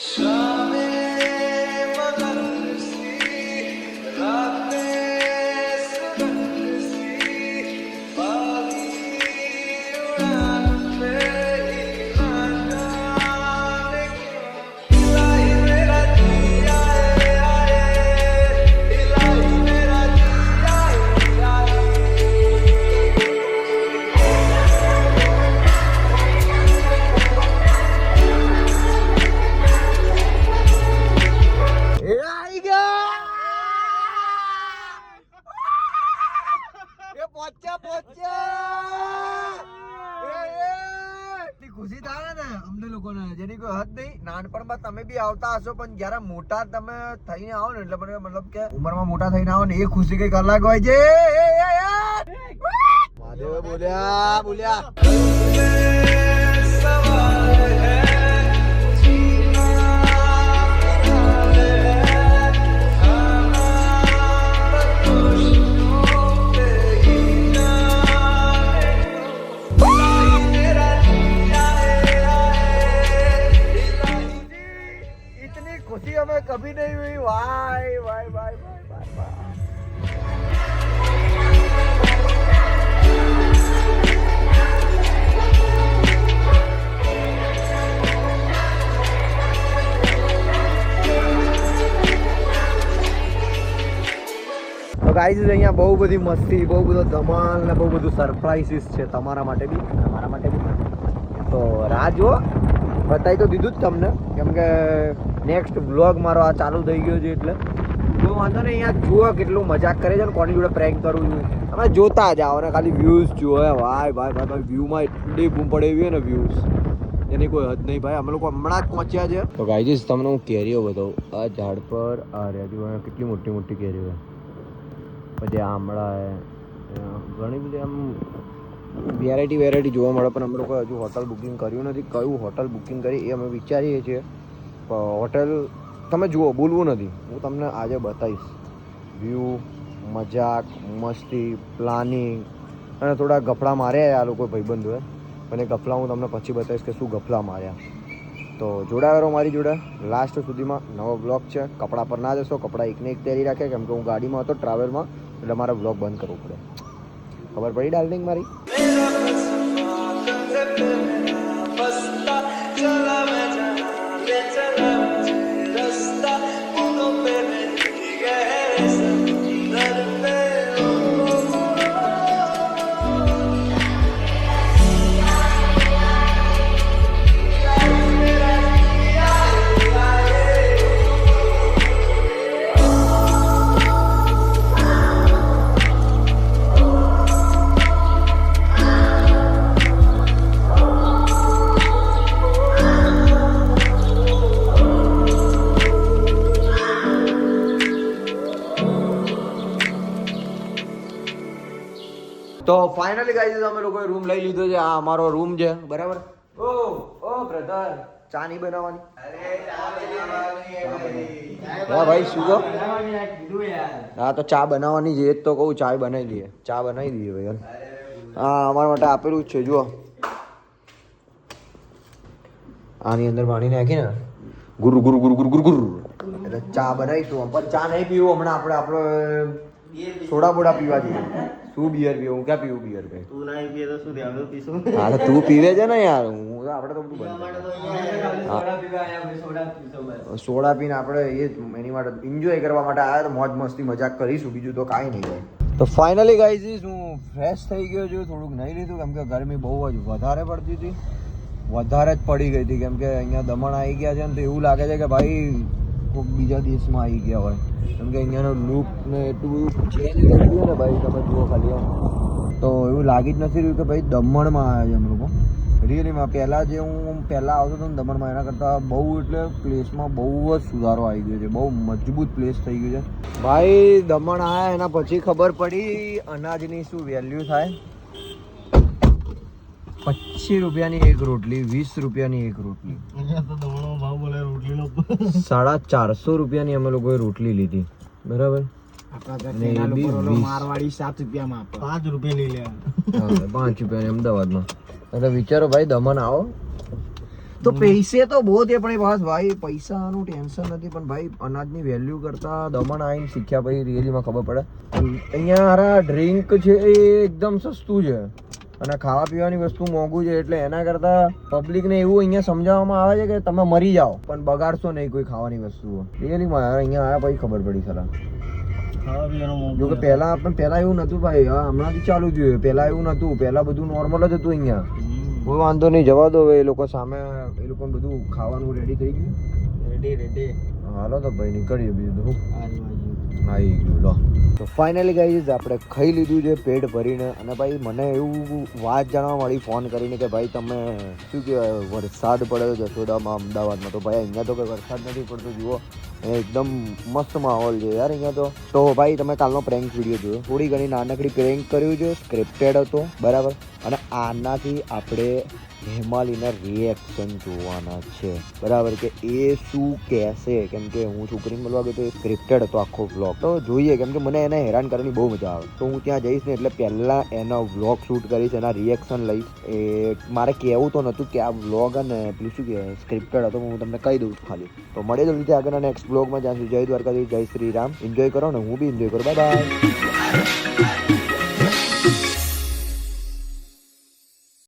એ ખુશી થાય ને અમને લોકોને. જેની કોઈ હદ નહીં, નાનપણમાં તમે બી આવતા હશો, પણ જ્યારે મોટા તમે થઈને આવો ને, એટલે મને મતલબ કે ઉંમરમાં મોટા થઈને આવો ને, એ ખુશી કઈ અલગ હોય છે. બોલ્યા બોલ્યા. બાય બાય અહીંયા બહુ બધી મસ્તી, બહુ બધો ધમાલ ને બહુ બધું સરપ્રાઇઝીસ છે તમારા માટે બી અને મારા માટે બી. તો રાહ જુઓ. બતાવી તો દીધું જ તમને. કેમ કે નેક્સ્ટ બ્લોગ મારો આ ચાલુ થઈ ગયો છે એટલે. તો વાંધો નહીં અહીંયા જુઓ કેટલું મજાક કરે છે ને કોની જોડે પ્રેન્ક કરું છું. અમે જોતા જ આવો ને, ખાલી વ્યૂઝ જુઓ ભાઈ ભાઈ ભાઈ ભાઈ વ્યૂમાં એટલી બૂમ પડે એવી ને વ્યૂઝ એની કોઈ હદ નહીં, ભાઈ, અમે લોકો હમણાં જ પહોંચ્યા છે. તો ગાઈજીસ તમને હું કેરીઓ બતાવું. આ ઝાડ પર, આ રહ્યા કેટલી મોટી મોટી કેરીઓ છે. પછી આમળા ઘણી બધી આમ વેરાયટી વેરાયટી જોવા મળે, પણ અમે લોકો હજુ હોટલ બુકિંગ કર્યું નથી. કયું હોટલ બુકિંગ કરી એ અમે વિચારીએ છીએ. હોટલ તમે જુઓ બોલવું નથી. હું તમને આજે બતાવીશ. વ્યૂ મજાક, મસ્તી પ્લાનિંગ અને થોડા ગફડા માર્યા આ લોકો ભાઈબંધોએ. અને ગફલા હું તમને પછી બતાવીશ કે શું ગફલા માર્યા. તો જોડાયો રહો મારી જોડે. લાસ્ટ સુધીમાં નવો બ્લોગ છે. કપડાં પર ના જશો, કપડાં એકને એક તૈયારી રાખે. કેમ કે હું ગાડીમાં હતો ટ્રાવેલમાં એટલે મારે બ્લોગ બંધ કરવો પડે. ખબર પડી ડાર્લિંગ મારી? તો ફાઇનલી ગાઈઝ અમે લોકોએ રૂમ લઈ લીધો છે, આ અમારો રૂમ છે. બરાબર? ઓ ઓ બ્રધર ચા નહીં બનાવવાની? હા, ભાઈ, શું કહો? હા, તો ચા બનાવવાની છે. એ તો કહું, ચા બનાવી દઈએ. ચા બનાવી દઈએ, ભાઈ હા, અમારા માટે આપેલું જ છે, જુઓ. આની અંદર પાણી નાખીને ગુરુ ગુરુ ગુરુ ગુરુ ગુરુ ગુરુ. એટલે ચા બનાવીશું. પણ ચા નહીં પીવું, હમણાં આપણે આપણે સોડા બોડા પીવા જઈએ. શું બિયર પીવું હું ક્યાં પીવું બિયર ભાઈ તું નહીં પીએ તો શું થયું? અમે પીશું. હા તું પીવે છે ને યાર હું આપણે તો બધું તો. સોડા પીને આપણે એ એની માટે એન્જોય કરવા માટે આવ્યા તો મોજ મસ્તી મજાક કરીશું બીજું તો કાંઈ નહીં ભાઈ તો ફાઇનલી ગાઈઝ હું ફ્રેશ થઈ ગયો છું થોડુંક નહીં લીધું કેમ કે ગરમી બહુ જ વધારે પડતી હતી વધારે જ પડી ગઈ હતી કેમ કે અહીંયા દમણ આવી ગયા છે ને તો એવું લાગે છે કે ભાઈ કોઈક બીજા દેશમાં આવી ગયા હોય. કેમ કે અહીંયાનો લુક ને એટલું બધું ચેન્જ થઈ ગયું ને ભાઈ, તમે જુઓ ખાલી તો એવું લાગી જ નથી રહ્યું કે ભાઈ દમણમાં આવ્યા છે અમે લોકો. રિયલીમાં પહેલાં જે હું પહેલાં આવતો હતો ને દમણમાં, એના કરતાં બહુ એટલે પ્લેસમાં બહુ જ સુધારો આવી ગયો છે. બહુ મજબૂત પ્લેસ થઈ ગયું છે. ભાઈ, દમણ આવ્યા એના પછી ખબર પડી અનાજની શું વેલ્યુ થાય. પચીસ રૂપિયાની એક રોટલી વીસ રૂપિયાની એક રોટલી. અહીંયા તો દમણો ભાવ બોલે રોટલીનો. સાડા ચારસો રૂપિયાની અમે લોકોએ રોટલી લીધી. બરાબર? પાંચ રૂપિયાની અમદાવાદમાં. એટલે વિચારો ભાઈ દમણ આવો. તો પૈસે તો બહુ છે પણ બસ ભાઈ પૈસાનું ટેન્શન નથી પણ ભાઈ અનાજની વેલ્યુ કરતા દમણ આવીને શીખ્યા પછી રિયલીમાં ખબર પડે. અહીંયા હારા ડ્રિંક છે એ એકદમ સસ્તું છે. અને ખાવા પીવાની વસ્તુ મોંઘું છે એટલે એના કરતા પબ્લિકને એવું અહીંયા સમજાવવામાં આવે છે કે તમે મરી જાઓ પણ બગાડશો નહીં કોઈ ખાવાની વસ્તુઓ. મારે અહીંયા આવ્યા પછી ખબર પડી સલા ખાવા પીવાનું મોંઘું જો કે પહેલાં પણ પહેલાં એવું નતું ભાઈ હા હમણાંથી ચાલુ થયું પહેલાં એવું નતું પહેલાં બધું નોર્મલ જ હતું અહીંયા. કોઈ વાંધો નહીં જવા દો હવે એ લોકો સામે એ લોકોને બધું ખાવાનું રેડી થઈ ગયું. રેડી રેડી હાલો તો ભાઈ નીકળીએ બીજું આવી ગયું, લો. તો ફાઇનલી ગાઈઝ આપણે ખાઈ લીધું છે, પેટ ભરીને. અને ભાઈ, મને એવું વાત જાણવા મળી ફોન કરીને કે ભાઈ, તમે શું કહેવાય, વરસાદ પડ્યો છે જસોદામાં અમદાવાદમાં. તો ભાઈ, અહીંયા તો કોઈ વરસાદ નથી પડતો, જુઓ. એકદમ મસ્ત માહોલ છે યાર અહીંયા તો. તો ભાઈ, તમે કાલનો પ્રેન્ક વીડિયો જોયો. થોડી ઘણી નાનકડી પ્રેન્ક કર્યું છે સ્ક્રિપ્ટેડ હતો, બરાબર. અને આનાથી આપણે હેમાલીના રિએક્શન જોવાના છે. બરાબર કે એ શું કહેશે? કેમ કે હું છોકરીને મળવા ગયો તો એ સ્ક્રિપ્ટેડ હતો આખો વ્લોગ તો જોઈએ, કેમ કે મને એને હેરાન કરવાની બહુ મજા આવે. તો હું ત્યાં જઈશ ને એટલે પહેલાં એનો વ્લોગ શૂટ કરીશ, એના રિએક્શન લઈશ. એ મારે કહેવું તો નહોતું કે આ વ્લોગ અને પેલું શું કહેવાય સ્ક્રિપ્ટેડ હતો, હું તમને કહી દઉં ખાલી. તો મળીએ રીતે આગળના નેક્સ્ટ વ્લોગમાં જ્યાં સુધી જય દ્વારકાધીશ, જય શ્રી રામ. એન્જોય કરો ને હું બી એન્જોય કરું. Bye bye